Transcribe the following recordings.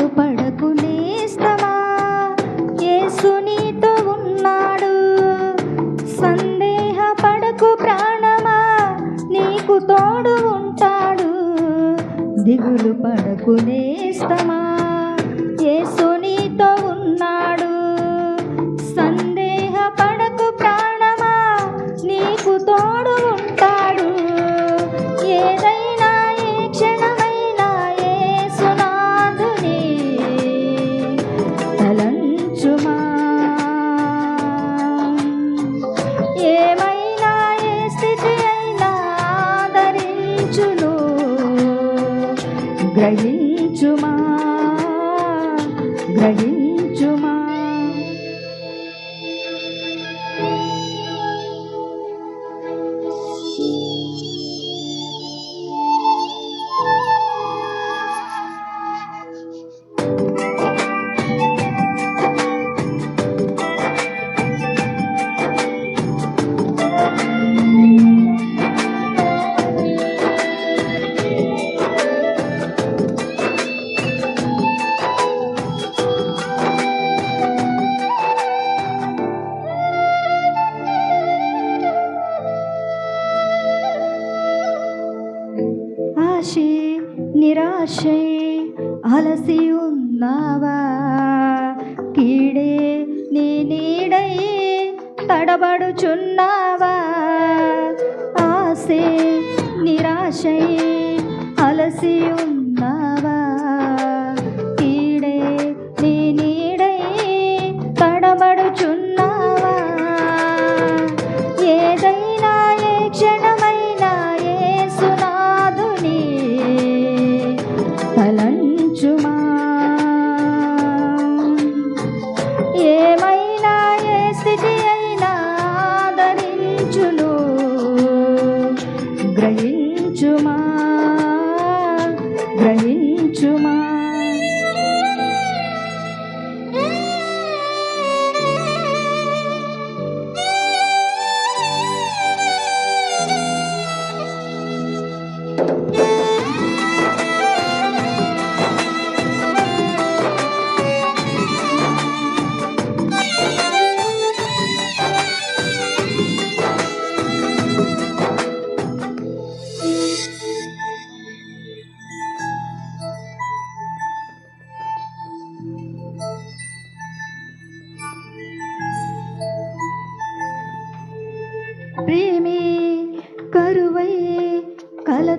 దిగులు పడకు లేస్తవా? యేసు నీతో ఉన్నాడు. సందేహ పడకు ప్రాణమా? నీకు తోడు ఉంటాడు. దిగులు పడకు లేస్తవా గ్రహించుమా? గ్రహించుమా? నిరాశే అలసి ఉన్నావా? కీడే నీ నీడై తడబడుచున్నావా? ఆశే నిరాశై అలసి ఉన్నావా 白兰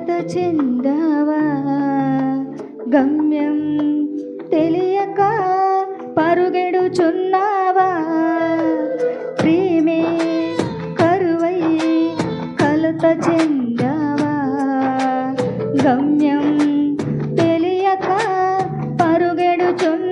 కలత చెందావా? గమ్యం తెలియక పరుగెడుచున్నావా? ప్రేమే కరువై కలత చెందావా? గమ్యం తెలియక పరుగెడుచున్నా